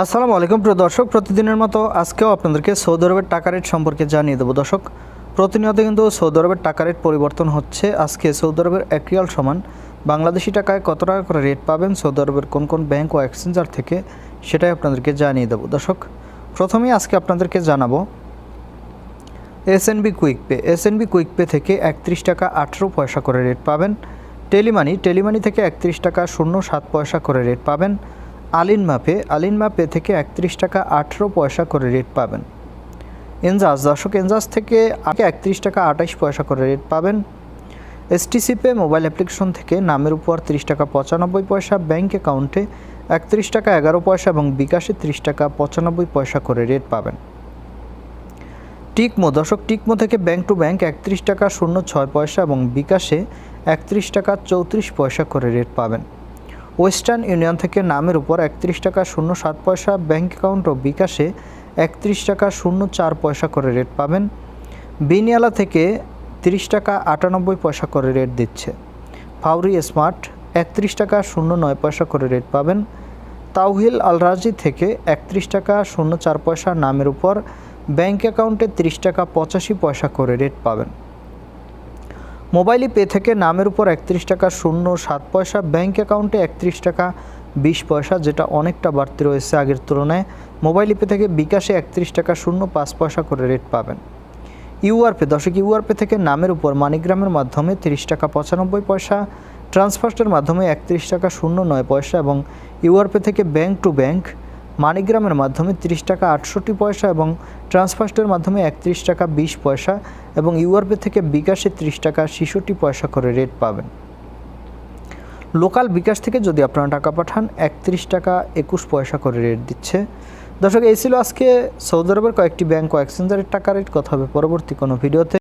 আসসালামু আলাইকুম প্রিয় দর্শক, প্রতিদিনের মতো আজকেও আপনাদেরকে সৌদি আরবের টাকা রেট সম্পর্কে জানিয়ে দেবো। দর্শক, প্রতিনিয়ত কিন্তু সৌদি আরবের টাকা রেট পরিবর্তন হচ্ছে। আজকে সৌদি আরবের এক রিয়াল সমান বাংলাদেশি টাকায় কত টাকা করে রেট পাবেন? সৌদি আরবের কোন কোন ব্যাংক ও এক্সচেঞ্জার থেকে সেটাই আপনাদেরকে জানিয়ে দেবো। দর্শক, প্রথমেই আজকে আপনাদেরকে জানাব S N B quick pay S N B quick pay থেকে একত্রিশ টাকা আঠেরো পয়সা করে রেট পাবেন। টেলিমানি টেলিমানি থেকে একত্রিশ টাকা শূন্য সাত পয়সা করে রেট পাবেন। আলিন মাপে আলিন মাপে থেকে একত্রিশ টাকা আঠেরো পয়সা করে রেট পাবেন। এনজাস, দর্শক এনজাস থেকে একত্রিশ টাকা আঠাইশ পয়সা করে রেট পাবেন। এসটিসি পে, মোবাইল অ্যাপ্লিকেশন থেকে নামের উপর তিরিশ টাকা পঁচানব্বই পয়সা ব্যাঙ্ক অ্যাকাউন্টে একত্রিশ টাকা এগারো পয়সা এবং বিকাশে তিরিশ টাকা পঁচানব্বই পয়সা করে রেট পাবেন। টিকমো দশক টিকমো থেকে ব্যাংক টু ব্যাংক একত্রিশ টাকা শূন্য ছয় পয়সা এবং বিকাশে একত্রিশ টাকা চৌত্রিশ পয়সা করে রেট পাবেন। ওয়েস্টার্ন ইউনিয়ন থেকে নামের উপর একত্রিশ টাকা শূন্য সাত পয়সা, ব্যাংক অ্যাকাউন্ট ও বিকাশে একত্রিশ টাকা শূন্য চার পয়সা করে রেট পাবেন। বিনিয়ালা থেকে তিরিশ টাকা আটানব্বই পয়সা করে রেট দিচ্ছে। ফাউরি স্মার্ট, একত্রিশ টাকা শূন্য নয় পয়সা করে রেট পাবেন। তাওহিল আলরাজি থেকে একত্রিশ টাকা শূন্য চার পয়সা নামের উপর ব্যাঙ্ক অ্যাকাউন্টে তিরিশ টাকা পঁচাশি পয়সা করে রেট পাবেন। মোবাইল পে থেকে নামের উপর একত্রিশ টাকা, শূন্য, সাত পয়সা, ব্যাংক অ্যাকাউন্টে একত্রিশ টাকা, বিশ পয়সা, যেটা অনেকটা বাড়তি রয়েছে আগের তুলনায়। মোবাইল পে থেকে বিকাশে একত্রিশ টাকা, শূন্য, পাঁচ পয়সা করে রেট পাবেন। ইউআরপে দশক ইউআরপে থেকে নামের উপর মানিগ্রামের মাধ্যমে তিরিশ টাকা, পঁচানব্বই পয়সা ট্রান্সফার্স্টের মাধ্যমে একত্রিশ টাকা, শূন্য, নয় পয়সা এবং ইউআরপে থেকে ব্যাংক টু ব্যাংক মানিগ্রামের মাধ্যমে তিরিশ টাকা আটষট্টি পয়সা এবং ট্রান্সফার্স্টের মাধ্যমে একত্রিশ টাকা বিশ পয়সা এবং ইউআরপে থেকে বিকাশে ত্রিশ টাকা ছেষট্টি পয়সা করে রেট পাবেন। লোকাল বিকাশ থেকে যদি আপনারা টাকা পাঠান, একত্রিশ টাকা একুশ পয়সা করে রেট দিচ্ছে। দর্শক, এই ছিল আজকে সৌদি আরবের কয়েকটি ব্যাংক ও এক্সচেঞ্জারের টাকা রেট। কথা হবে পরবর্তী কোনো ভিডিওতে।